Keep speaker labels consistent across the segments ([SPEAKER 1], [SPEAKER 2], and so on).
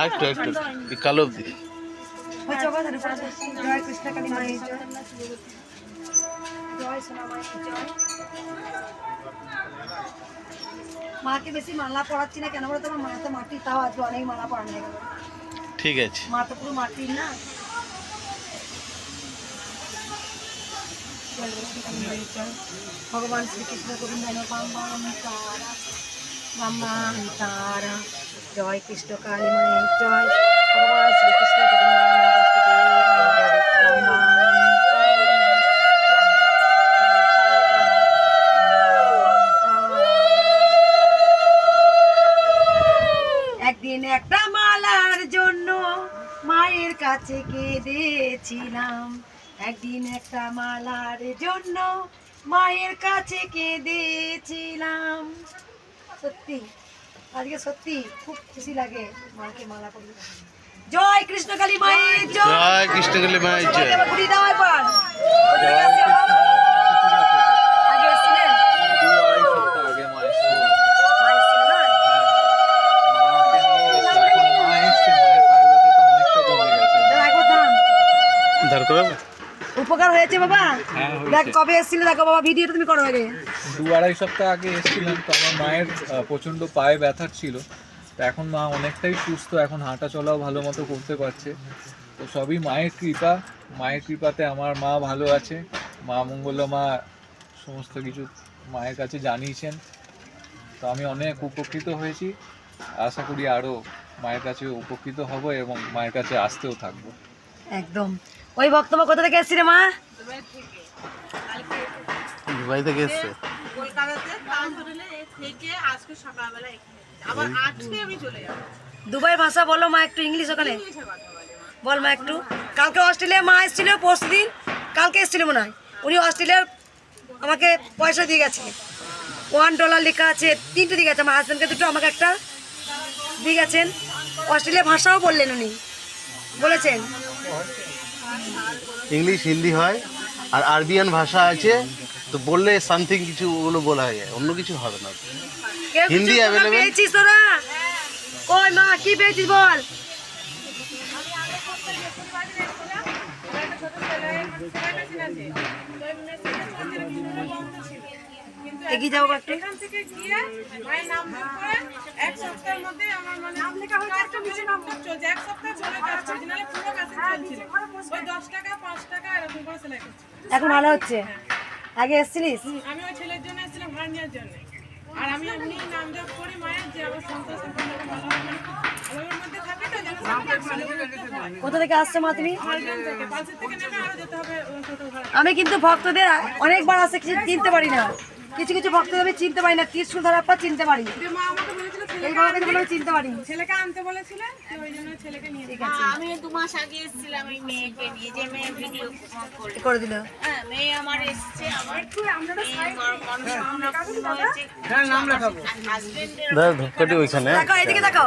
[SPEAKER 1] আরেকটু একটু কালো অব্দি
[SPEAKER 2] ওই চোখা ধরে পড়া যায়। জয় কৃষ্ণ কালী মায়ের জয় জয় সোনা মায়ের জয় মাকে বেশি মালা পড়াচ্ছি না কেন বলো তোমার মা তো মাটি তাও আজকে অনেক মালা পড়ানো
[SPEAKER 1] ঠিক আছে।
[SPEAKER 2] মা তো পুরো মাটির না? কালী মায়ের ভগবান শ্রীকৃষ্ণ গোবিন্দ বাম তারা তারা। জয় কৃষ্ণ কালী মায়ের জয় ভগবান শ্রীকৃষ্ণ একদিন একটা মালার জন্য মায়ের কাছে কেঁদেছিলাম। একদিন একটা মালার জন্য মায়ের কাছে কেঁদেছিলাম। সত্যি আজকে সত্যি খুব খুশি লাগে মাকে মালা পরিয়ে জয় কৃষ্ণকালী মায়ের জয়।
[SPEAKER 1] কৃষ্ণকালী মায়ের জয়।
[SPEAKER 2] সবাইকে দাও একবার। উপকার হয়েছে বাবা। দেখ কবে এসেছিল দেখো বাবা ভিডিওটা তুমি করো আগে।
[SPEAKER 3] দু আড়াই সপ্তাহ আগে এসেছিলাম তো আমার মায়ের আহ, প্রচণ্ড পায়ে ব্যথা ছিল। তো এখন মা অনেকটাই সুস্থ এখন হাঁটা চলাও ভালো মতো করতে পারছে। তো সবই মায়ের কৃপা। মায়ের কৃপাতে আমার মা ভালো আছে। মা মঙ্গলা মা সমস্ত কিছু মায়ের কাছে জানিয়েছেন। তো আমি অনেক উপকৃত হয়েছি। আশা করি আরও মায়ের কাছে উপকৃত হব এবং মায়ের কাছে আসতেও থাকব।
[SPEAKER 2] একদম। ওই বক্তব্য কোথা থেকে এসেছিলে মা?
[SPEAKER 1] দুবাই থেকে এসছে।
[SPEAKER 4] কলকাতাতে তাজমহলে থেকে আজকে সকালবেলা এখানে আবার আজকে আমি চলে যাব।
[SPEAKER 2] দুবাই ভাষা বলো মা একটু ইংলিশ ওখানে?
[SPEAKER 4] বল মা।
[SPEAKER 2] একটু। কালকে অস্ট্রেলিয়া মা এসেছিল পরশু দিন কালকে এসেছিল মনে হয়। উনি অস্ট্রেলিয়ার আমাকে পয়সা দিয়ে গেছে। ওয়ান ডলার লেখা আছে তিনটে দিয়ে গেছে। আমার হাজব্যান্ডকে দুটো আমাকে একটা দিয়ে গেছেন। অস্ট্রেলিয়া ভাষাও বললেন উনি। বলেছেন।
[SPEAKER 1] ইংলিশ হিন্দি হয় আর আরবিয়ান ভাষা আছে তো বললে সামথিং কিছু ওগুলো বলা যায় অন্য কিছু হবে না। হিন্দি
[SPEAKER 2] কই মা কি পেয়েছিস বল? এগিয়ে যাব একটু
[SPEAKER 4] এখান থেকে গিয়ে মায়ের নাম করে এক সপ্তাহের মধ্যে আমার মানে নাম লেখা হয়েছে একটা নিচে নাম। চলছে এক সপ্তাহ করছি নাহলে পুরো কাজ চলছিল ওই দশ টাকা পাঁচ টাকা এরকম করে সেলাই করছি।
[SPEAKER 2] এখন ভালো হচ্ছে? আগে এসেছিলিস?
[SPEAKER 4] আমি ওই ছেলের জন্য এসেছিলাম ভাড় নেওয়ার জন্য। আর আমি এমনি নাম জপ করি মায়ের যে আমার সন্তান সম্পন্ন ভালো হবে মধ্যে থাকে তো যেন সন্তান ভালো হবে।
[SPEAKER 2] কোথা থেকে আসছো মা তুমি? আমি কিন্তু ভক্তদের অনেকবার আসে কিছু চিনতে পারি না। কিছু কিছু ভক্তদের আমি চিনতে পারি না ত্রিশুল ধরার পর। চিনতে পারি
[SPEAKER 4] দিয়ে মা আমাকে বলেছিল
[SPEAKER 2] এই বাবাকে কিন্তু আমি চিনতে পারি
[SPEAKER 4] ছেলেকে আনতে বলেছিলেন ওই জন্য ছেলেকে নিয়ে ঠিক
[SPEAKER 5] আমি দু মাস আগে এসেছিলাম এই মেয়েকে নিয়ে যে মেয়ে ভিডিও করে।
[SPEAKER 2] করে দিল।
[SPEAKER 5] হ্যাঁ মেয়ে আমার এসছে আমার এই মনস্কামনা পূর্ণ হয়েছে। হাজবেন্ডের
[SPEAKER 1] দাদা ধক্কাটি ওইখানে।
[SPEAKER 2] দেখো এইদিকে দেখো।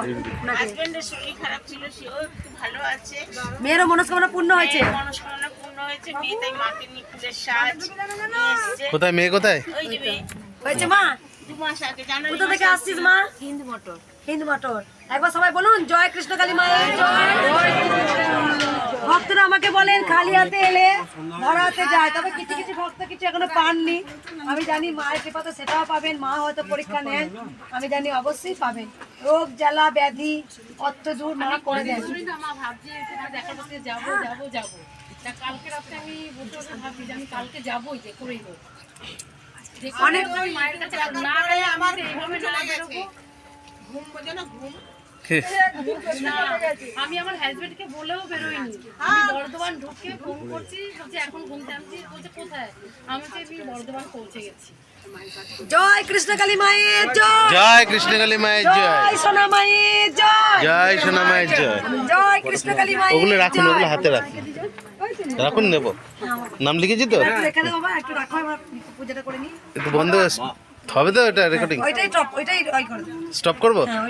[SPEAKER 5] হাজবেন্ডের শরীর খারাপ ছিল সেও একটু ভালো আছে।
[SPEAKER 2] মেয়েরও মনস্কামনা পূর্ণ হয়েছে।
[SPEAKER 5] মেয়ের মনস্কামনা পূর্ণ হয়েছে মেয়ে তাই মাকে নিয়ে ফুলের সাজ
[SPEAKER 1] কোথায় মেয়ে কোথায়?
[SPEAKER 5] ওই যে মেয়ে।
[SPEAKER 2] হয়েছে মা? কোথা থেকে আসছিস মা?
[SPEAKER 5] হিন্দু মোটর।
[SPEAKER 2] হিন্দু মটর। একবার সবাই বলুন জয় কৃষ্ণ কালী মায়ের। জয় ভক্তরা আমাকে বলেন খালি হাতে এলে ভরা হাতে যায়। তবে কিছু কিছু ভক্ত কিছু এখনও পাননি। আমি জানি মায়ের কৃপাতে সেটাও পাবেন মা হয়তো পরীক্ষা নেন। আমি জানি অবশ্যই পাবেন। রোগ জ্বালা ব্যাধি অর্থ দূর মা করে দেন।
[SPEAKER 6] কালকে রাতে আমি বসে বসে ভাবছি যে আমি কালকে যাবোই যে করেই
[SPEAKER 2] অনেক
[SPEAKER 6] অনেক মায়ের কাছে না আমার এইভাবে না বেরোবো
[SPEAKER 4] ঘুম বোঝে ঘুম
[SPEAKER 6] আমি আমার হাজবেন্ডকে বলেও বেরোইনি। আমি বর্ধমান ঢুকে ফোন করছি বলছে এখন ঘুম জানছি বলছে কোথায়? আমি আমি বর্ধমান পৌঁছে গেছি।
[SPEAKER 2] জয় কৃষ্ণ কালী মায়ের জয়।
[SPEAKER 1] জয় কৃষ্ণকালী মায়ের জয়।
[SPEAKER 2] জয় সোনা মায়ের জয়।
[SPEAKER 1] জয় সোনা মায়ের জয়।
[SPEAKER 2] জয় কৃষ্ণ কালী মায়ের
[SPEAKER 1] ওগুলো রাখুন। ওগুলো হাতে রাখুন। রাখুন নেব। নাম লিখেছি তো?
[SPEAKER 2] একটু এখানে বাবা একটু রাখো আমরা পূজাটা করে নিই।
[SPEAKER 1] একটু বন্ধ হবে তো এটা রেকর্ডিং
[SPEAKER 2] ওইটাই টপ ওইটাই ওই করে। দিন
[SPEAKER 1] স্টপ করব?
[SPEAKER 2] হ্যাঁ